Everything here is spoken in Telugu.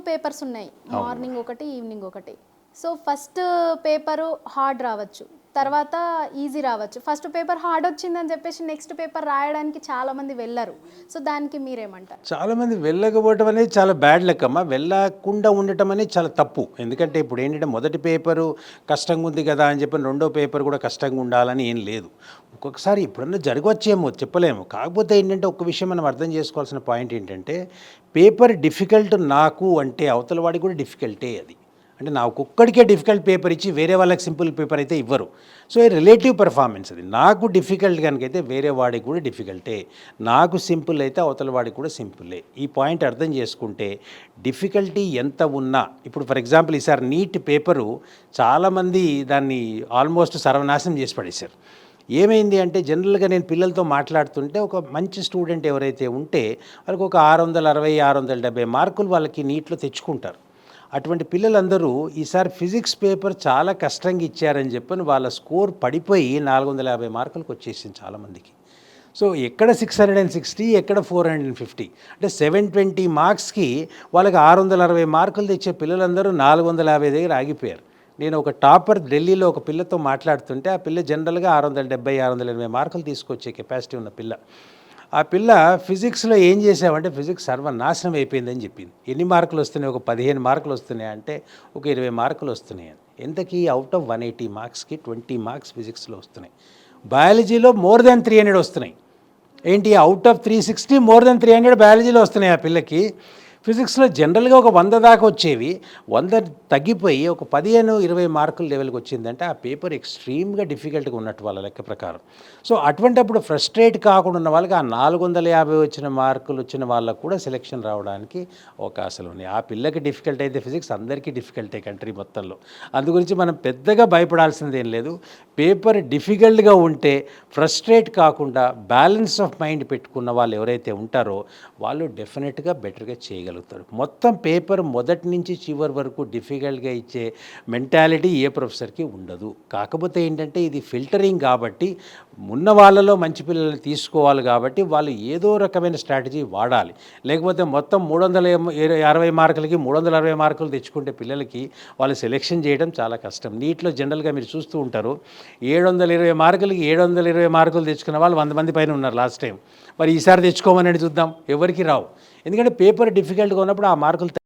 పేపర్స్ ఉన్నాయి. మార్నింగ్ ఒకటి ఈవినింగ్ ఒకటి. సో ఫస్ట్ పేపరు హార్డ్ రావచ్చు. తర్వాత ఈజీ రావచ్చు. ఫస్ట్ పేపర్ హార్డ్ వచ్చిందని చెప్పేసి నెక్స్ట్ పేపర్ రాయడానికి చాలా మంది వెళ్ళరు. సో దానికి మీరేమంటారు? చాలామంది వెళ్ళకపోవటం అనేది చాలా బ్యాడ్ లెక్కమ్మ. వెళ్ళకుండా ఉండటం అనేది చాలా తప్పు. ఎందుకంటే ఇప్పుడు ఏంటంటే మొదటి పేపరు కష్టంగా ఉంది కదా అని చెప్పి రెండో పేపర్ కూడా కష్టంగా ఉండాలని ఏం లేదు. ఒక్కొక్కసారి ఇప్పుడన్నా జరగవచ్చేమో చెప్పలేము. కాకపోతే ఏంటంటే ఒక విషయం మనం అర్థం చేసుకోవాల్సిన పాయింట్ ఏంటంటే పేపర్ డిఫికల్ట్ నాకు అంటే అవతల వాడికి కూడా డిఫికల్టే అది. అంటే నాకు ఒక్కడికే డిఫికల్ట్ పేపర్ ఇచ్చి వేరే వాళ్ళకి సింపుల్ పేపర్ అయితే ఇవ్వరు. సో ఈ రిలేటివ్ పెర్ఫార్మెన్స్ అది. నాకు డిఫికల్ట్ కనుకైతే వేరే వాడికి కూడా డిఫికల్టే. నాకు సింపుల్ అయితే అవతల వాడికి కూడా సింపులే. ఈ పాయింట్ అర్థం చేసుకుంటే డిఫికల్టీ ఎంత ఉన్నా ఇప్పుడు ఫర్ ఎగ్జాంపుల్ ఈసారి నీట్ పేపరు చాలామంది దాన్ని ఆల్మోస్ట్ సర్వనాశనం చేసి పడేశారు. ఏమైంది అంటే జనరల్గా నేను పిల్లలతో మాట్లాడుతుంటే ఒక మంచి స్టూడెంట్ ఎవరైతే ఉంటే వాళ్ళకి ఒక ఆరు వందల అరవై ఆరు వందల డెబ్బై మార్కులు వాళ్ళకి నీట్లో తెచ్చుకుంటారు. అటువంటి పిల్లలందరూ ఈసారి ఫిజిక్స్ పేపర్ చాలా కష్టంగా ఇచ్చారని చెప్పని వాళ్ళ స్కోర్ పడిపోయి నాలుగు వందల యాభై మార్కులకు వచ్చేసింది చాలామందికి. సో ఎక్కడ సిక్స్ హండ్రెడ్ అండ్ సిక్స్టీ ఎక్కడ ఫోర్ హండ్రెడ్ అండ్ ఫిఫ్టీ? అంటే సెవెన్ ట్వంటీ మార్క్స్కి వాళ్ళకి ఆరు వందల అరవై మార్కులు తెచ్చే పిల్లలందరూ నాలుగు వందల యాభై దగ్గర ఆగిపోయారు. నేను ఒక టాపర్ ఢిల్లీలో ఒక పిల్లతో మాట్లాడుతుంటే ఆ పిల్ల జనరల్గా ఆరు వందల డెబ్బై ఆరు వందల ఎనభై మార్కులు తీసుకొచ్చే కెపాసిటీ ఉన్న పిల్ల. ఆ పిల్ల ఫిజిక్స్లో ఏం చేసావంటే ఫిజిక్స్ సర్వనాశనం అయిపోయిందని చెప్పింది. ఎన్ని మార్కులు వస్తున్నాయి? ఒక పదిహేను మార్కులు వస్తున్నాయి అంటే ఒక ఇరవై మార్కులు వస్తున్నాయి అని. ఎంతకీ? అవుట్ ఆఫ్ వన్ ఎయిటీ మార్క్స్కి ట్వంటీ మార్క్స్ ఫిజిక్స్లో వస్తున్నాయి. బయాలజీలో మోర్ దెన్ త్రీ హండ్రెడ్ వస్తున్నాయి. ఏంటి? Out of three sixty more than three hundred బయాలజీలో వస్తున్నాయి ఆ పిల్లకి. ఫిజిక్స్లో జనరల్గా ఒక వంద దాకా వచ్చేవి. వంద తగ్గిపోయి ఒక పదిహేను ఇరవై మార్కుల లెవెల్కి వచ్చిందంటే ఆ పేపర్ ఎక్స్ట్రీమ్గా డిఫికల్ట్గా ఉన్నట్టు వాళ్ళ లెక్క ప్రకారం. సో అటువంటప్పుడు ఫ్రస్ట్రేట్ కాకుండా ఉన్న వాళ్ళకి ఆ నాలుగు వందల యాభై వచ్చిన మార్కులు వచ్చిన వాళ్ళకు కూడా సెలెక్షన్ రావడానికి అవకాశాలు ఉన్నాయి. ఆ పిల్లకి డిఫికల్ట్ అయితే ఫిజిక్స్ అందరికీ డిఫికల్టే కంట్రీ మొత్తంలో. అందు గురించి మనం పెద్దగా భయపడాల్సింది ఏం లేదు. పేపర్ డిఫికల్ట్గా ఉంటే ఫ్రస్ట్రేట్ కాకుండా బ్యాలెన్స్ ఆఫ్ మైండ్ పెట్టుకున్న వాళ్ళు ఎవరైతే ఉంటారో వాళ్ళు డెఫినెట్గా బెటర్గా చేయగలరు. చేయగలుగుతారు మొత్తం పేపర్ మొదటి నుంచి చివరి వరకు డిఫికల్ట్గా ఇచ్చే మెంటాలిటీ ఏ ప్రొఫెసర్కి ఉండదు. కాకపోతే ఏంటంటే ఇది ఫిల్టరింగ్ కాబట్టి ఉన్న వాళ్ళలో మంచి పిల్లల్ని తీసుకోవాలి కాబట్టి వాళ్ళు ఏదో రకమైన స్ట్రాటజీ వాడాలి. లేకపోతే మొత్తం మూడు వందల అరవై మార్కులకి మూడు వందల అరవై మార్కులు తెచ్చుకుంటే పిల్లలకి వాళ్ళు సెలెక్షన్ చేయడం చాలా కష్టం. నీట్లో జనరల్గా మీరు చూస్తూ ఉంటారు ఏడు వందల ఇరవై మార్కులకి ఏడు వందల ఇరవై మార్కులు తెచ్చుకున్న వాళ్ళు వంద మంది పైన ఉన్నారు లాస్ట్ టైం. మరి ఈసారి తెచ్చుకోమని చూద్దాం. ఎవరికి రావు. ఎందుకంటే పేపర్ డిఫికల్ట్గా ఉన్నప్పుడు ఆ మార్కులు